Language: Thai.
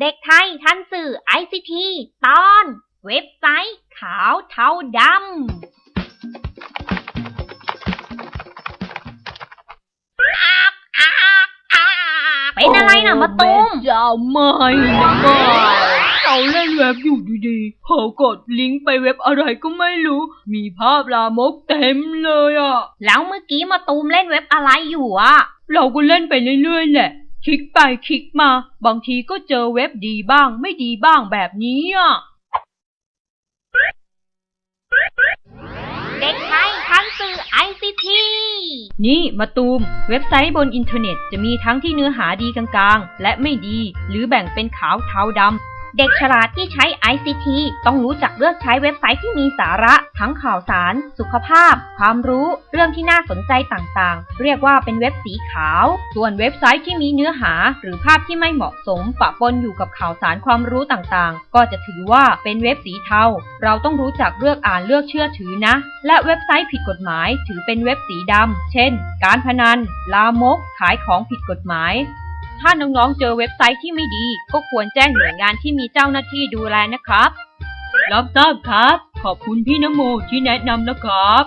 เด็กไทยทันสื่อ ICT ตอน เว็บไซต์ขาวเทาดำเป็นอะไรนะมาตุ้มจะไม่นะไม่เราเล่นเว็บอยู่ดีๆพอกดลิงก์ไปเว็บอะไรก็ไม่รู้ มีภาพลามกเต็มเลยอะ แล้วเมื่อกี้มาตูมเล่นเว็บอะไรอยู่อะ เราก็เล่นไปเรื่อยๆแหละ คลิกไปคลิกมา บางทีก็เจอเว็บดีบ้าง ไม่ดีบ้างแบบนี้อะ เด็กไทยทันสื่อ ICT นี่มาตูม เว็บไซต์บนอินเทอร์เน็ตจะมีทั้งที่เนื้อหาดีกลางๆ และไม่ดี หรือแบ่งเป็นขาวเทาดำ เด็กฉลาดที่ใช้ ICT ต้องรู้จักเลือกใช้เว็บไซต์ที่มีสาระ ทั้งข่าวสาร สุขภาพ ความรู้ เรื่องที่น่าสนใจต่างๆ เรียกว่าเป็นเว็บสีขาว ส่วนเว็บไซต์ที่มีเนื้อหา หรือภาพที่ไม่เหมาะสมปะปนอยู่กับข่าวสารความรู้ต่างๆ ก็จะถือว่าเป็นเว็บสีเทา เราต้องรู้จักเลือกอ่านเลือกเชื่อถือนะ และเว็บไซต์ผิดกฎหมาย ถือเป็นเว็บสีดำ เช่น การพนัน ลามก ขายของผิดกฎหมาย ถ้าน้องๆ เจอเว็บไซต์ที่ไม่ดี ก็ควรแจ้งหน่วยงานที่มีเจ้าหน้าที่ดูแลนะครับ รับทราบครับ ขอบคุณพี่นโมที่แนะนำนะครับ